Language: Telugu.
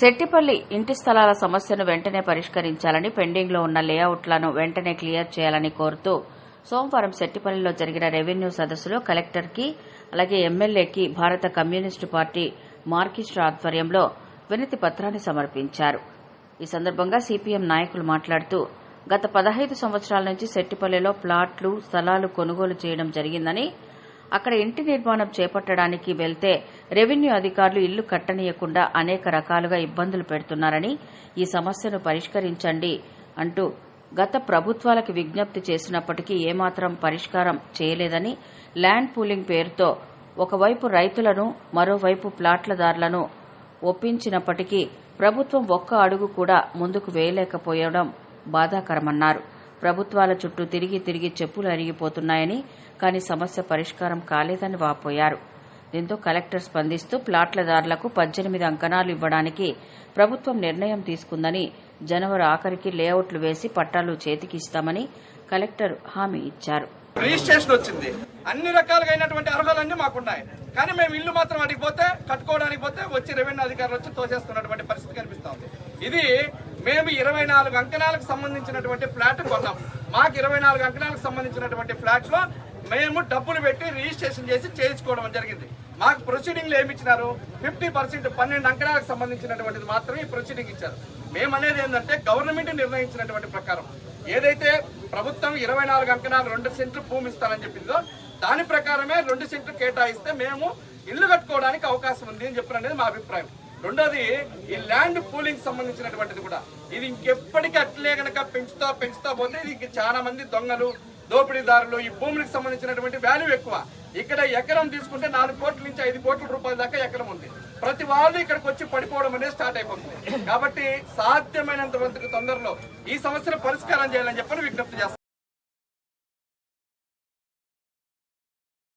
శెట్టిపల్లి ఇంటి స్థలాల సమస్యను వెంటనే పరిష్కరించాలని పెండింగ్లో ఉన్న లేఅవుట్లను వెంటనే క్లియర్ చేయాలని కోరుతూ సోమవారం శెట్టిపల్లిలో జరిగిన రెవెన్యూ సదస్సులో కలెక్టర్కి అలాగే ఎమ్మెల్యేకి భారత కమ్యూనిస్టు పార్టీ మార్కిస్టు ఆధ్వర్యంలో వినతి పత్రాన్ని సమర్పించారు. ఈ సందర్భంగా సిపిఎం నాయకులు మాట్లాడుతూ గత పదహైదు సంవత్సరాల నుంచి శెట్టిపల్లిలో ప్లాట్లు స్థలాలు కొనుగోలు చేయడం జరిగిందని అక్కడ ఇంటి నిర్మాణం చేపట్టడానికి వెళ్తే రెవెన్యూ అధికారులు ఇల్లు కట్టనీయకుండా అనేక రకాలుగా ఇబ్బందులు పెడుతున్నారని ఈ సమస్యను పరిష్కరించండి అంటూ గత ప్రభుత్వాలకు విజ్ఞప్తి చేసినప్పటికీ ఏమాత్రం పరిష్కారం చేయలేదని ల్యాండ్ పూలింగ్ పేరుతో ఒకవైపు రైతులను మరోవైపు ప్లాట్లదారులను ఒప్పించినప్పటికీ ప్రభుత్వం ఒక్క అడుగు కూడా ముందుకు వేయలేకపోవడం బాధాకరమన్నారు. ప్రభుత్వాల చుట్టూ తిరిగి తిరిగి చెప్పులు అరిగిపోతున్నాయని కానీ సమస్య పరిష్కారం కాలేదని వాపోయారు. దీంతో కలెక్టర్ స్పందిస్తూ ప్లాట్లదారులకు పద్దెనిమిది అంకణాలు ఇవ్వడానికి ప్రభుత్వం నిర్ణయం తీసుకుందని జనవరి ఆఖరికి లేఅవుట్లు వేసి పట్టాలు చేతికి ఇస్తామని కలెక్టర్ హామీ ఇచ్చారు. రిజిస్ట్రేషన్ వచ్చింది. అన్ని రకాలుగా అయినటువంటి అర్హతలన్నీ మాకున్నాయి. కానీ మేము ఇల్లు మాత్రం అడిగిపోతే కట్టుకోవడానికి పోతే వచ్చి రెవెన్యూ అధికారులు వచ్చి తోసేస్తున్నటువంటి పరిస్థితి కనిపిస్తోంది ఇది మేము ఇరవై నాలుగు అంకణాలకు సంబంధించినటువంటి ఫ్లాట్ కొన్నాం. మాకు ఇరవై నాలుగు అంకణాలకు సంబంధించినటువంటి ఫ్లాట్లో మేము డబ్బులు పెట్టి రిజిస్ట్రేషన్ చేసి చేయించుకోవడం జరిగింది. మాకు ప్రొసీడింగ్లు ఏమి ఇచ్చినారు? ఫిఫ్టీ పర్సెంట్ పన్నెండు అంకణాలకు సంబంధించినటువంటిది మాత్రమే ఈ ప్రొసీడింగ్ ఇచ్చారు. మేము అనేది ఏంటంటే గవర్నమెంట్ నిర్ణయించినటువంటి ప్రకారం. ఏదైతే ప్రభుత్వం ఇరవై నాలుగు అంకణాలు రెండు సెంట్లు భూమి ఇస్తానని చెప్పిందో దాని ప్రకారమే రెండు సెంట్లు కేటాయిస్తే మేము ఇల్లు కట్టుకోవడానికి అవకాశం ఉంది అని చెప్పిన అనేది మా అభిప్రాయం. రెండోది ఈ ల్యాండ్ పూలింగ్ సంబంధించినటువంటిది కూడా. ఇది ఇంకెప్పటికీ అట్లే గనక పెంచుతా పెంచుతా పోతే ఇది చాలా మంది దొంగలు దోపిడీదారులు ఈ భూములకు సంబంధించినటువంటి వాల్యూ ఎక్కువ. ఇక్కడ ఎకరం తీసుకుంటే నాలుగు కోట్ల నుంచి ఐదు కోట్ల రూపాయల దాకా ఎకరం ఉంది. ప్రతి వాళ్ళు ఇక్కడికి వచ్చి పడిపోవడం అనేది స్టార్ట్ అయిపోతుంది. కాబట్టి సాధ్యమైనంత తొందరలో ఈ సమస్యను పరిష్కారం చేయాలని చెప్పని విజ్ఞప్తి చేస్తాను